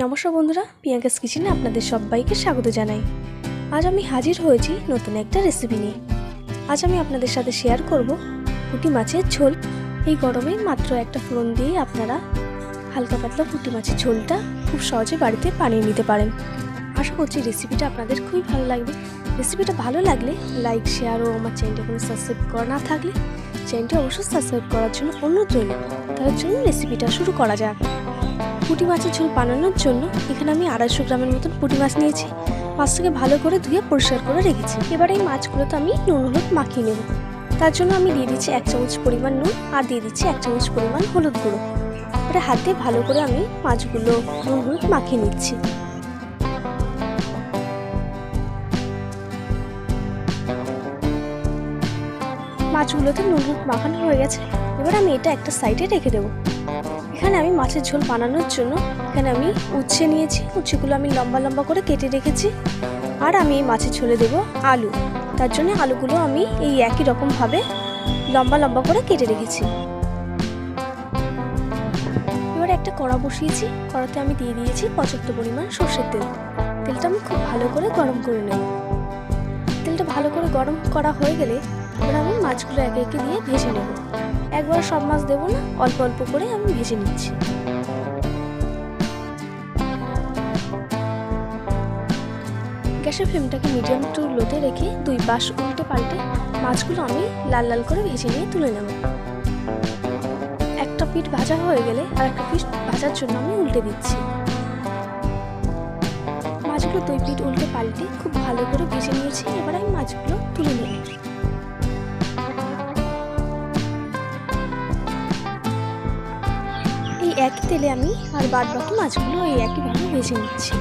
নমস্কার বন্ধুরা, প্রিয়াঙ্কাস কিচেনে আপনাদের সবাইকে স্বাগত জানাই। আজ আমি হাজির হয়েছি নতুন একটা রেসিপি নিয়ে। আজ আমি আপনাদের সাথে শেয়ার করব পুঁটি মাছের ঝোল। এই গরমে মাত্র একটা ফোড়ন দিয়ে আপনারা হালকা পাতলা পুঁটি মাছের ঝোলটা খুব সহজে বাড়িতে বানিয়ে নিতে পারেন। আশা করছি রেসিপিটা আপনাদের খুবই ভালো লাগবে। রেসিপিটা ভালো লাগলে লাইক শেয়ার ও আমার চ্যানেলটা কোনো সাবস্ক্রাইব করা না থাকলে চ্যানেলটি অবশ্যই সাবস্ক্রাইব করার জন্য অনুরোধ রইল। তার জন্য রেসিপিটা শুরু করা যাক। পুঁটি মাছের ঝোল বানানোর জন্য এখানে আমি আড়াইশো গ্রামের মতন পুঁটি মাছ নিয়েছি। মাছটাকে ভালো করে ধুয়ে পরিষ্কার করে রেখেছি। এবার এই মাছগুলোতে আমি নুন, হলুদ মাখিয়ে নেব। তার জন্য আমি দিয়ে দিচ্ছি এক চামচ পরিমাণ নুন আর দিয়ে দিচ্ছি এক চামচ পরিমাণ হলুদ গুঁড়ো। এবারে হাত ভালো করে আমি মাছগুলো নুন, হলুদ মাখিয়ে নিচ্ছি। মাছগুলোতে নুন, হলুদ মাখানো হয়ে গেছে। এবার আমি এটা একটা সাইডে রেখে দেবো। এখানে আমি মাছের ঝোল বানানোর জন্য এখানে আমি উচ্ছে নিয়েছি। উচ্ছেগুলো আমি লম্বা লম্বা করে কেটে রেখেছি। আর আমি এই মাছের ঝোলে দেবো আলু। তার জন্য আলুগুলো আমি এই একই রকমভাবে লম্বা লম্বা করে কেটে রেখেছি। এবার একটা কড়া বসিয়েছি। কড়াতে আমি দিয়ে দিয়েছি পর্যাপ্ত পরিমাণ সর্ষের তেল। তেলটা আমি খুব ভালো করে গরম করে নেব। তেলটা ভালো করে গরম করা হয়ে গেলে এবার আমি মাছগুলো একে একে দিয়ে ভেজে নেব। একবার সব মাছ দেবো না, অল্প অল্প করে আমি ভেজে নিচ্ছি। গ্যাসের ফ্লেমটাকে মিডিয়াম টু লোতে রেখে দুই পাশ উল্টে পাল্টে মাছগুলো আমি লাল লাল করে ভেজে নিয়ে তুলে নেব। একটা পিঠ ভাজা হয়ে গেলে আর একটা পিঠ ভাজার জন্য আমি উল্টে দিচ্ছি। মাছগুলো দুই পিঠ উল্টে পাল্টে খুব ভালো করে ভেজে নিয়েছি। এবার আমি মাছগুলো এই এক তেলে আমি আর বাদ বাকি মাছগুলো এই একইভাবে ভেজে নিচ্ছি।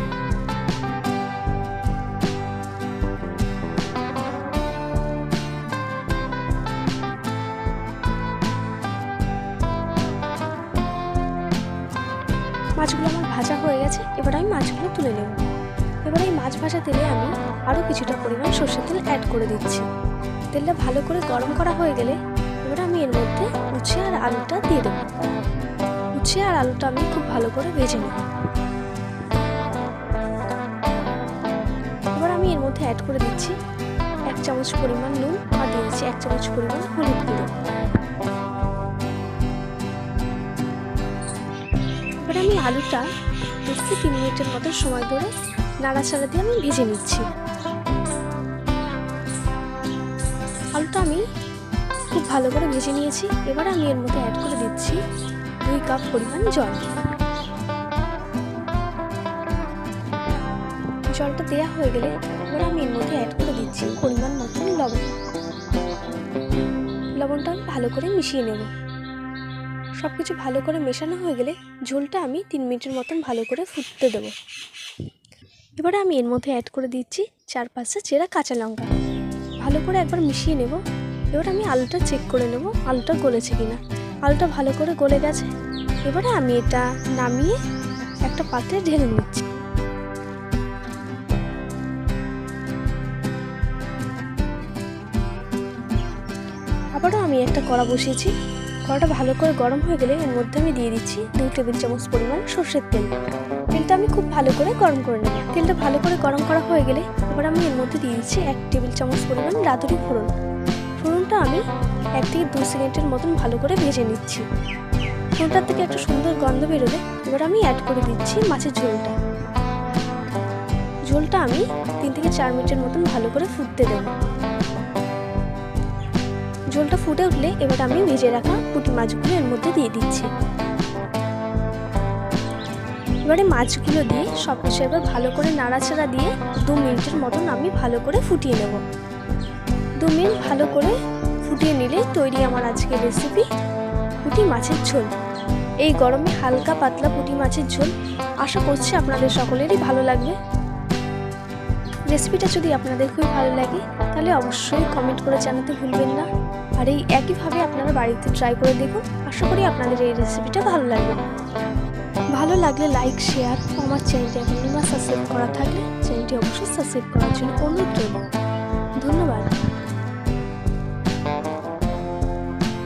মাছগুলো আমার ভাজা হয়ে গেছে, এবার আমি মাছগুলো তুলে নেব। এবার এই মাছ ভাজা তেলে আমি আরও কিছুটা পরিমাণ সর্ষের তেল অ্যাড করে দিচ্ছি। তেলটা ভালো করে গরম করা হয়ে গেলে এবার আমি এর মধ্যে উচ্ছে আর আলুটা দিয়ে দেবো। উচ্ছে আর আলুটা আমি খুব ভালো করে ভেজে নেব। এবার আমি এর মধ্যে অ্যাড করে দিচ্ছি এক চামচ পরিমাণ নুন আর দিয়ে দিচ্ছি এক চামচ পরিমাণ হলুদ গুঁড়ো। এবার আমি আলুটা দু থেকে তিন মিনিটের মতো সময় ধরে নাড়াচাড়া দিয়ে আমি ভেজে নিচ্ছি। আলুটা আমি খুব ভালো করে ভেজে নিয়েছি। এবার আমি এর মধ্যে অ্যাড করে দিচ্ছি দুই কাপ পরিমাণ জল। জলটা দেওয়া হয়ে গেলে এবার আমি এর মধ্যে অ্যাড করে দিচ্ছি পরিমাণ মতন লবণ। লবণটা আমি ভালো করে মিশিয়ে নেব। সব কিছু ভালো করে মেশানো হয়ে গেলে ঝোলটা আমি তিন মিনিটের মতন ভালো করে ফুটতে দেবো। এবারে আমি এর মধ্যে অ্যাড করে দিচ্ছি চার পাঁচটা চেরা কাঁচা লঙ্কা। ভালো করে একবার মিশিয়ে নেব। এবার আমি আলুটা চেক করে নেব, আলুটা গলেছে কিনা। আলুটা ভালো করে গলে গেছে। এবারে আমি এটা নামিয়ে একটা পাত্রে ঢেলে নিচ্ছি। আবারও আমি একটা কড়া বসিয়েছি। কড়াটা ভালো করে গরম হয়ে গেলে এর মধ্যে আমি দিয়ে দিচ্ছি দুই টেবিল চামচ পরিমাণ সর্ষের তেল। তেলটা আমি খুব ভালো করে গরম করে নেব। তেলটা ভালো করে গরম করা হয়ে গেলে এবার আমি এর মধ্যে দিয়ে দিচ্ছি এক টেবিল চামচ পরিমাণ রাঁধুনি ফোড়ন। ফোড়নটা আমি এক থেকে দু সেকেন্ডের মতন ভালো করে ভেজে নিচ্ছি। ফোড়নটার থেকে একটা সুন্দর গন্ধ বেরোলে এবার আমি অ্যাড করে দিচ্ছি মাছের ঝোলটা। ঝোলটা আমি তিন থেকে চার মিনিটের মতন ভালো করে ফুটতে দেবো। ঝোলটা ফুটে উঠলে এবার আমি ভেজে রাখা পুঁটি মাছগুলো এর মধ্যে দিয়ে দিচ্ছি। এবারে মাছগুলো দিয়ে সব কিছু এবার ভালো করে নাড়াচাড়া দিয়ে দু মিনিটের মতন আমি ভালো করে ফুটিয়ে নেব। দু মিনিট ভালো করে ফুটিয়ে নিলে তৈরি আমার আজকের রেসিপি পুঁটি মাছের ঝোল। এই গরমে হালকা পাতলা পুঁটি মাছের ঝোল আশা করছি আপনাদের সকলেরই ভালো লাগবে। রেসিপিটা যদি আপনাদের খুব ভালো লাগে, তাহলে অবশ্যই কমেন্ট করে জানাতে ভুলবেন না। আর এই একইভাবে আপনারা বাড়িতে ট্রাই করে দেখুন, আশা করি আপনাদের এই রেসিপিটা ভালো লাগবে। ভালো লাগলে লাইক শেয়ার আমার চ্যানেলটি এখন না সাবস্ক্রাইব করা থাকলে চ্যানেলটি অবশ্যই সাবস্ক্রাইব করার জন্য অনুরোধ রইল। ধন্যবাদ।